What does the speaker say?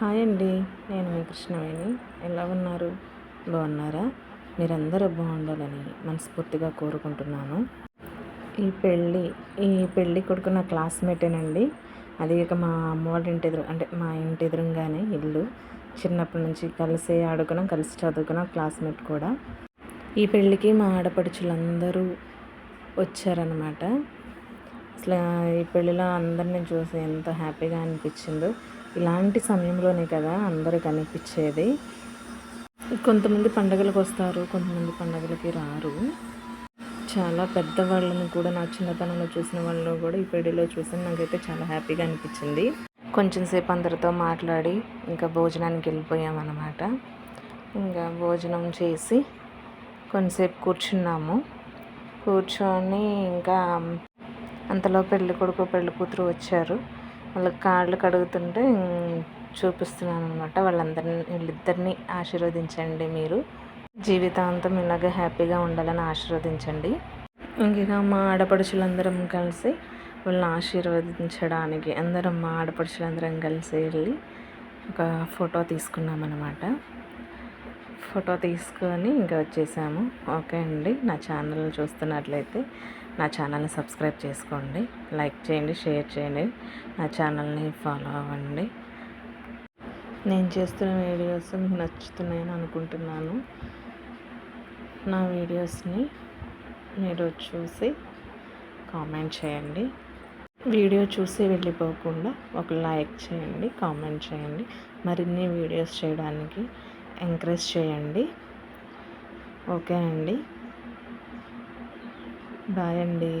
Hi అండి నేను మీ కృష్ణవేణి. ఎలా ఉన్నారు? బాగున్నారా? మీరందరూ బాగుండాలని మనస్ఫూర్తిగా కోరుకుంటున్నాను. ఈ పెళ్ళి ఈ పెళ్ళి కొడుకు నా క్లాస్మేటేనండి. అది ఇక మా అమ్మ వాళ్ళ ఇంటి ఎదురు అంటే మా ఇంటి ఎదురుగానే ఇల్లు. చిన్నప్పటి నుంచి కలిసి ఆడుకున్నాం కలిసి చదువుకున్నాం క్లాస్మేట్ కూడా. ఈ పెళ్ళికి మా ఆడపడుచులందరూ వచ్చారనమాట అసలు ఈ పెళ్ళిలో అందరిని చూసి ఎంత హ్యాపీగా అనిపించిందో. ఇలాంటి సమయంలోనే కదా అందరూ కనిపించేది కొంతమంది పండగలకు వస్తారు కొంతమంది పండగలకి రారు. చాలా పెద్దవాళ్ళని కూడా నా చిన్నతనంలో చూసిన వాళ్ళని కూడా ఈ పెళ్ళిలో చూసి నాకైతే చాలా హ్యాపీగా అనిపించింది. కొంచెం సేపు అందరితో మాట్లాడి ఇంకా భోజనానికి వెళ్ళిపోయామన్నమాట. ఇంకా భోజనం చేసి కొంతసేపు కూర్చున్నాము. కూర్చొని ఇంకా అంతలో పెళ్ళి కొడుకు పెళ్ళి కూతురు వచ్చారు. వాళ్ళకి కాళ్ళు కడుగుతుంటే చూపిస్తున్నాను అనమాట వాళ్ళందరినీ వీళ్ళిద్దరిని ఆశీర్వదించండి మీరు. జీవితాంతం ఇలాగే హ్యాపీగా ఉండాలని ఆశీర్వదించండి. ఇంకా మా ఆడపడుచులందరం కలిసి వాళ్ళని ఆశీర్వదించడానికి అందరం మా ఆడపడుచులందరం కలిసి వెళ్ళి ఒక ఫోటో తీసుకున్నామన్నమాట. ఫోటో తీసుకొని ఇంకా వచ్చేసాము. ఓకే అండి. నా ఛానల్ చూస్తున్నట్లయితే నా ఛానల్ని సబ్స్క్రైబ్ చేసుకోండి. లైక్ చేయండి షేర్ చేయండి. నా ఛానల్ని ఫాలో అవ్వండి. నేను చేస్తున్న వీడియోస్ మీకు నచ్చుతున్నాయని అనుకుంటున్నాను. నా వీడియోస్ని మీరు చూసి కామెంట్ చేయండి. వీడియో చూసి వెళ్ళిపోకుండా ఒక లైక్ చేయండి కామెంట్ చేయండి. మరిన్ని వీడియోస్ చేయడానికి ఎంకరేజ్ చేయండి. ఓకే అండి బాయ్ అండి.